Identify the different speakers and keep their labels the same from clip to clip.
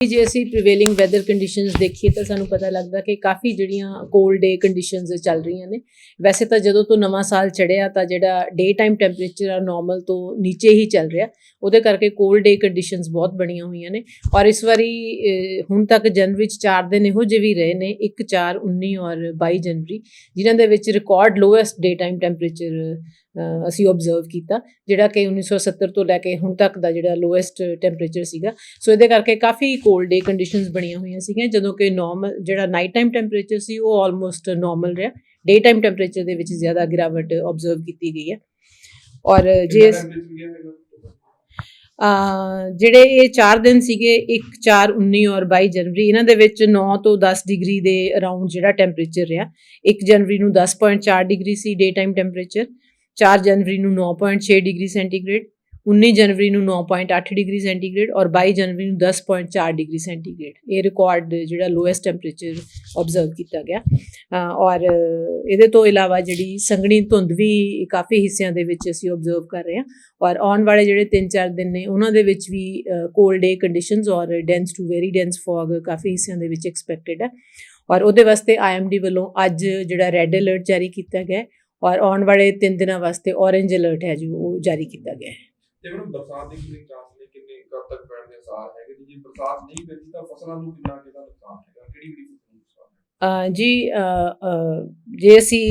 Speaker 1: ਜੇ ਅਸੀਂ ਪ੍ਰੀਵੇਲਿੰਗ weather conditions ਦੇਖੀਏ ਤਾਂ ਸਾਨੂੰ ਪਤਾ ਲੱਗਦਾ ਕਿ ਕਾਫੀ ਜਿਹੜੀਆਂ ਕੋਲਡ ਡੇ ਕੰਡੀਸ਼ਨਸ ਚੱਲ ਰਹੀਆਂ ਨੇ। ਵੈਸੇ ਤਾਂ ਜਦੋਂ ਤੋਂ ਨਵਾਂ ਸਾਲ ਚੜਿਆ ਤਾਂ ਜਿਹੜਾ ਡੇ ਟਾਈਮ ਟੈਂਪਰੇਚਰ ਆ ਨਾਰਮਲ ਤੋਂ ਨੀਚੇ ਹੀ ਚੱਲ ਰਿਹਾ। ਉਹਦੇ ਕਰਕੇ ਕੋਲਡ ਡੇ ਕੰਡੀਸ਼ਨਸ ਬਹੁਤ ਬਣੀਆਂ ਹੋਈਆਂ ਨੇ। ਔਰ ਇਸ ਵਾਰੀ ਹੁਣ ਤੱਕ ਜਨਵਰੀ ਚ 4 ਦਿਨ ਇਹੋ ਜਿਹੇ ਵੀ ਰਹੇ ਨੇ 1 4 19 ਔਰ 22 ਜਨਵਰੀ, ਜਿਨ੍ਹਾਂ ਦੇ ਵਿੱਚ record lowest day time temperature ਅਸੀਂ ਆਬਜ਼ਰਵ ਕੀਤਾ ਜਿਹੜਾ ਕਿ 1970 ਤੋਂ ਲੈ ਕੇ ਹੁਣ ਤੱਕ ਦਾ ਜਿਹੜਾ ਲੋਐਸਟ ਟੈਂਪਰੇਚਰ ਸੀਗਾ। ਸੋ ਇਹਦੇ ਕਰਕੇ ਕਾਫੀ ਕੋਲਡ ਡੇ ਕੰਡੀਸ਼ਨਸ ਬਣੀਆਂ ਹੋਈਆਂ ਸੀਗੀਆਂ ਜਦੋਂ ਕਿ ਨਾਰਮਲ ਜਿਹੜਾ ਨਾਈਟ ਟਾਈਮ ਟੈਂਪਰੇਚਰ ਸੀ ਉਹ ਆਲਮੋਸਟ ਨਾਰਮਲ ਰਿਹਾ। ਡੇ ਟਾਈਮ ਟੈਂਪਰੇਚਰ ਦੇ ਵਿੱਚ ਜ਼ਿਆਦਾ ਗਿਰਾਵਟ ਆਬਜ਼ਰਵ ਕੀਤੀ ਗਈ ਹੈ। ਔਰ ਜੇ ਜਿਹੜੇ ਇਹ 4 ਦਿਨ ਸੀਗੇ 1 4 19 ਔਰ 22 ਜਨਵਰੀ ਇਹਨਾਂ ਦੇ ਵਿੱਚ 9 ਤੋਂ 10 ਡਿਗਰੀ ਦੇ ਅਰਾਊਂਡ ਜਿਹੜਾ ਟੈਂਪਰੇਚਰ ਰਿਹਾ। 1 ਜਨਵਰੀ ਨੂੰ 10.4 degree C day time temperature 4 ਜਨਵਰੀ ਨੂੰ 9.6 ਡਿਗਰੀ ਸੈਂਟੀਗ੍ਰੇਡ 19 ਜਨਵਰੀ ਨੂੰ 9.8 ਡਿਗਰੀ ਸੈਂਟੀਗ੍ਰੇਡ ਔਰ 22 ਜਨਵਰੀ ਨੂੰ 10.4 ਡਿਗਰੀ ਸੈਂਟੀਗ੍ਰੇਡ। ਇਹ ਰਿਕਾਰਡ ਜਿਹੜਾ ਲੋਐਸਟ ਟੈਂਪਰੇਚਰ ਆਬਜ਼ਰਵ ਕੀਤਾ ਗਿਆ। ਔਰ ਇਹਦੇ ਤੋਂ ਇਲਾਵਾ ਜਿਹੜੀ ਸੰਘਣੀ ਧੁੰਦ ਵੀ ਕਾਫੀ ਹਿੱਸਿਆਂ ਦੇ ਵਿੱਚ ਅਸੀਂ ਆਬਜ਼ਰਵ ਕਰ ਰਹੇ ਹਾਂ। ਔਰ ਆਉਣ ਵਾਲੇ ਜਿਹੜੇ 3-4 ਦਿਨ ਨੇ, ਉਹਨਾਂ ਦੇ ਵਿੱਚ ਵੀ ਕੋਲਡ ਡੇ ਕੰਡੀਸ਼ਨਸ ਔਰ dense to very dense fog ਕਾਫੀ ਹਿੱਸਿਆਂ ਦੇ ਵਿੱਚ ਐਕਸਪੈਕਟਡ ਹੈ। ਔਰ ਉਹਦੇ ਵਾਸਤੇ ਆਈਐਮਡੀ ਵੱਲੋਂ ਅੱਜ ਜਿਹੜਾ ਰੈੱਡ ਅਲਰਟ ਜਾਰੀ ਕੀਤਾ ਗਿਆ ਔਰ ਆਉਣ ਵਾਲੇ 3 ਦਿਨਾਂ ਵਾਸਤੇ ਔਰੇਂਜ ਅਲਰਟ ਹੈ ਜੋ ਉਹ ਜਾਰੀ ਕੀਤਾ ਗਿਆ ਹੈ।
Speaker 2: ਤੇ ਮੈਨੂੰ ਬਰਸਾਤ ਦੇ ਕਿੰਨੇ ਚਾਂਸ ਨੇ ਕਿੰਨੇ ਕਦ ਤੱਕ ਪੈਣ ਦੇ ਆਸਾਰ ਹੈਗੇ ਤੇ ਜੇ ਬਰਸਾਤ ਨਹੀਂ ਪੈਂਦੀ ਤਾਂ ਫਸਲਾਂ ਨੂੰ ਕਿੰਨਾ ਕਿਹਦਾ ਨੁਕਸਾਨ ਹੈਗਾ? ਕਿਹੜੀ ਕਿਹੜੀ ਫਸਲ ਨੂੰ ਨੁਕਸਾਨ ਹੈ
Speaker 1: ਅ, ਜੀ ਅਸੀਂ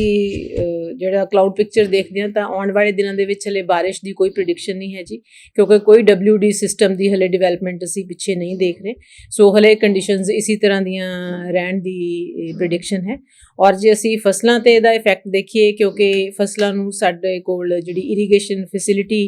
Speaker 1: ਜਿਹੜਾ ਕਲਾਊਡ ਪਿਕਚਰ ਦੇਖਦੇ ਹਾਂ ਤਾਂ ਆਉਣ ਵਾਲੇ ਦਿਨਾਂ ਦੇ ਵਿੱਚ ਹਲੇ ਬਾਰਿਸ਼ ਦੀ ਕੋਈ ਪ੍ਰੀਡਿਕਸ਼ਨ ਨਹੀਂ ਹੈ ਜੀ, ਕਿਉਂਕਿ ਕੋਈ WD ਸਿਸਟਮ ਦੀ ਹਲੇ ਡਿਵੈਲਪਮੈਂਟ ਅਸੀਂ ਪਿੱਛੇ ਨਹੀਂ ਦੇਖ ਰਹੇ। ਸੋ ਹਲੇ ਕੰਡੀਸ਼ਨਸ ਇਸੇ ਤਰ੍ਹਾਂ ਦੀਆਂ ਰਹਿਣ ਦੀ ਪ੍ਰੀਡਿਕਸ਼ਨ ਹੈ। ਔਰ ਜੇ ਅਸੀਂ ਫਸਲਾਂ ਤੇ ਇਹਦਾ ਇਫੈਕਟ ਦੇਖੀਏ, ਕਿਉਂਕਿ ਫਸਲਾਂ ਨੂੰ ਸਾਡੇ ਕੋਲ ਜਿਹੜੀ ਇਰੀਗੇਸ਼ਨ ਫੈਸਿਲਿਟੀ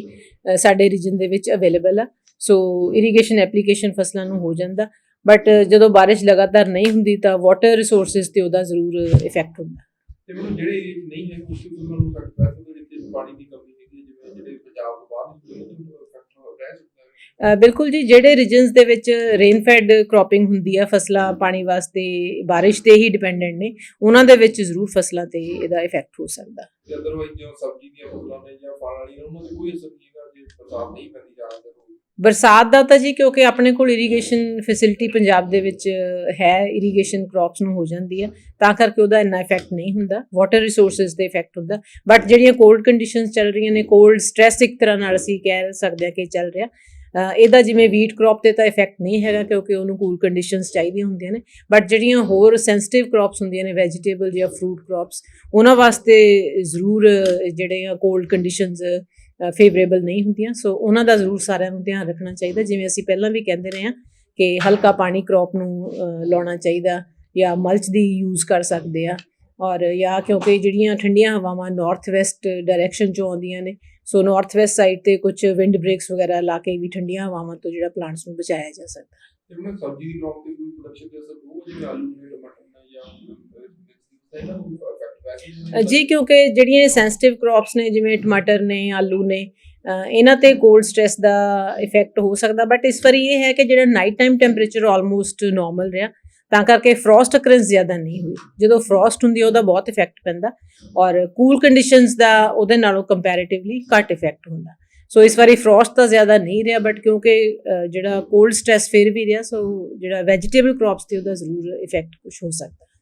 Speaker 1: ਸਾਡੇ ਰੀਜਨ ਦੇ ਵਿੱਚ ਅਵੇਲੇਬਲ ਆ। ਸੋ ਇਰੀਗੇਸ਼ਨ ਐਪਲੀਕੇਸ਼ਨ ਫਸਲਾਂ ਨੂੰ ਹੋ ਜਾਂਦਾ। ਬਟ ਜਦੋਂ ਬਾਰਿਸ਼ ਲਗਾਤਾਰ ਨਹੀਂ ਹੁੰਦੀ ਤਾਂ ਵਾਟਰ ਰਿਸੋਰਸਸ ਤੇ ਉਹਦਾ ਜ਼ਰੂਰ ਇਫੈਕਟ ਹੁੰਦਾ।
Speaker 2: ਤੇ ਮੈਨੂੰ ਜਿਹੜੇ ਏਰੀਏ ਨਹੀਂ ਹੈ ਉਸ ਫਸਲਾਂ ਨੂੰ ਕੱਟ ਪੈ ਸਕਦਾ ਜਿੱਥੇ ਪਾਣੀ ਦੀ ਕਮੀ ਹੈਗੀ ਜਿਵੇਂ ਜਿਹੜੇ ਪੰਜਾਬ ਤੋਂ ਬਾਹਰ ਨੇ ਉਹ ਫੈਕਟਰ ਰਹਿ ਸਕਦਾ ਹੈ
Speaker 1: ਅ, ਬਿਲਕੁਲ ਜੀ ਜਿਹੜੇ ਰੀਜਨਸ ਦੇ ਵਿੱਚ ਰੇਨ ਫੈਡ ਕ੍ਰੌਪਿੰਗ ਹੁੰਦੀ ਆ ਫਸਲਾਂ ਪਾਣੀ ਵਾਸਤੇ ਬਾਰਿਸ਼ ਤੇ ਹੀ ਡਿਪੈਂਡੈਂਟ ਨੇ ਉਹਨਾਂ ਦੇ ਵਿੱਚ ਜ਼ਰੂਰ ਫਸਲਾਂ ਤੇ ਇਹਦਾ ਇਫੈਕਟ ਹੋ ਸਕਦਾ।
Speaker 2: ਤੇ ਅਦਰਵਾਈਜ਼ ਜੋ ਸਬਜ਼ੀ ਦੀਆਂ ਫਸਲਾਂ ਨੇ ਜਾਂ ਫਲ ਵਾਲੀਆਂ ਉਹਨਾਂ ਤੇ ਕੋਈ ਅਸਰ ਨਹੀਂ ਹੈਗਾ ਜੇ ਬਰਸਾਤ ਨਹੀਂ ਪੈਂਦੀ ਜ਼ਿਆਦਾ ਹੋਊਗੀ
Speaker 1: ਬਰਸਾਤ ਦਾ ਤਾਂ ਜੀ ਕਿਉਂਕਿ ਆਪਣੇ ਕੋਲ ਇਰੀਗੇਸ਼ਨ ਫੈਸਿਲਿਟੀ ਪੰਜਾਬ ਦੇ ਵਿੱਚ ਹੈ ਇਰੀਗੇਸ਼ਨ ਕ੍ਰੌਪਸ ਨੂੰ ਹੋ ਜਾਂਦੀ ਹੈ ਤਾਂ ਕਰਕੇ ਉਹਦਾ ਇੰਨਾ ਇਫੈਕਟ ਨਹੀਂ ਹੁੰਦਾ ਵਾਟਰ ਰਿਸੋਰਸਸ ਤੇ ਇਫੈਕਟ ਹੁੰਦਾ ਬਟ ਜਿਹੜੀਆਂ ਕੋਲਡ ਕੰਡੀਸ਼ਨਸ ਚੱਲ ਰਹੀਆਂ ਨੇ ਕੋਲਡ ਸਟ੍ਰੈਸ ਇੱਕ ਤਰ੍ਹਾਂ ਨਾਲ ਅਸੀਂ ਕਹਿ ਸਕਦੇ ਹਾਂ ਕਿ ਚੱਲ ਰਿਹਾ ਇਹਦਾ ਜਿਵੇਂ ਵੀਟ ਕ੍ਰੌਪ ਤੇ ਤਾਂ ਇਫੈਕਟ ਨਹੀਂ ਹੈਗਾ ਕਿਉਂਕਿ ਉਹਨੂੰ ਕੂਲ ਕੰਡੀਸ਼ਨਸ ਚਾਹੀਦੀਆਂ ਹੁੰਦੀਆਂ ਨੇ। ਬਟ ਜਿਹੜੀਆਂ ਹੋਰ ਸੈਂਸਿਟਿਵ ਕ੍ਰੌਪਸ ਹੁੰਦੀਆਂ ਨੇ ਵੈਜੀਟੇਬਲ ਜਾਂ ਫਰੂਟ ਕ੍ਰੌਪਸ ਉਹਨਾਂ ਵਾਸਤੇ ਜ਼ਰੂਰ ਅ, ਜਿਹੜੇ ਆ ਕੋਲਡ ਕੰਡੀਸ਼ਨਸ ਫੇਵਰੇਬਲ ਨਹੀਂ ਹੁੰਦੀਆਂ। ਸੋ ਉਹਨਾਂ ਦਾ ਜ਼ਰੂਰ ਸਾਰਿਆਂ ਨੂੰ ਧਿਆਨ ਰੱਖਣਾ ਚਾਹੀਦਾ। ਜਿਵੇਂ ਅਸੀਂ ਪਹਿਲਾਂ ਵੀ ਕਹਿੰਦੇ ਰਹੇ ਹਾਂ ਕਿ ਹਲਕਾ ਪਾਣੀ ਕ੍ਰੌਪ ਨੂੰ ਲਾਉਣਾ ਚਾਹੀਦਾ ਜਾਂ ਮਲਚ ਦੀ ਯੂਜ਼ ਕਰ ਸਕਦੇ ਆ। ਔਰ ਜਾਂ ਕਿਉਂਕਿ ਜਿਹੜੀਆਂ ਠੰਡੀਆਂ ਹਵਾਵਾਂ ਨਾਰਥ ਵੈਸਟ ਡਾਇਰੈਕਸ਼ਨ ਚੋਂ ਆਉਂਦੀਆਂ ਨੇ ਸੋ ਨਾਰਥ ਵੈਸਟ ਸਾਈਡ ਤੇ ਕੁਝ ਵਿੰਡ ਬ੍ਰੇਕਸ ਵਗੈਰਾ ਲਾ ਕੇ ਵੀ ਠੰਡੀਆਂ ਹਵਾਵਾਂ ਤੋਂ ਜਿਹੜਾ ਪਲਾਂਟਸ ਨੂੰ ਬਚਾਇਆ ਜਾ ਸਕਦਾ।
Speaker 2: ਤੇ ਮੈਨੂੰ ਸਬਜ਼ੀ ਦੀ ਕ੍ਰੌਪ ਤੇ ਕੋਈ ਪ੍ਰੋਡਕਸ਼ਨ ਤੇ ਅਸਰ ਹੋਊਗਾ ਜਿਵੇਂ ਆਲੂ ਨੇ ਟਮਾਟਰ ਨੇ ਜਾਂ
Speaker 1: ਕਿਉਂਕਿ ਜਿਹੜੀਆਂ ਸੈਂਸਿਟਿਵ ਕ੍ਰੌਪਸ ਨੇ ਜਿਵੇਂ ਟਮਾਟਰ ਨੇ ਆਲੂ ਨੇ ਇਹਨਾਂ ਤੇ ਕੋਲਡ ਸਟ੍ਰੈਸ ਦਾ ਇਫੈਕਟ ਹੋ ਸਕਦਾ ਬਟ ਇਸ ਵਾਰੀ ਇਹ ਹੈ ਕਿ ਜਿਹੜਾ night time temperature almost normal ਰਿਹਾ ਤਾਂ ਕਰਕੇ ਫਰੋਸਟ ਅਕਰੈਂਸ ਜ਼ਿਆਦਾ ਨਹੀਂ ਹੋਈ। ਜਦੋਂ ਫਰੋਸਟ ਹੁੰਦੀ ਹੈ, ਉਹਦਾ ਬਹੁਤ ਇਫੈਕਟ ਪੈਂਦਾ ਔਰ ਕੂਲ ਕੰਡੀਸ਼ਨਸ ਦਾ ਉਹਦੇ ਨਾਲੋਂ ਕੰਪੈਰੀਟਿਵਲੀ ਘੱਟ ਇਫੈਕਟ ਹੁੰਦਾ। ਸੋ ਇਸ ਵਾਰੀ ਫਰੋਸਟ ਤਾਂ ਜ਼ਿਆਦਾ ਨਹੀਂ ਰਿਹਾ ਬਟ ਕਿਉਂਕਿ ਜਿਹੜਾ ਕੋਲਡ ਸਟ੍ਰੈਸ ਫਿਰ ਵੀ ਰਿਹਾ ਸੋ ਜਿਹੜਾ ਵੈਜੀਟੇਬਲ ਕ੍ਰੌਪਸ ਤੇ ਉਹਦਾ ਜ਼ਰੂਰ ਇਫੈਕਟ ਕੁਝ ਹੋ ਸਕਦਾ।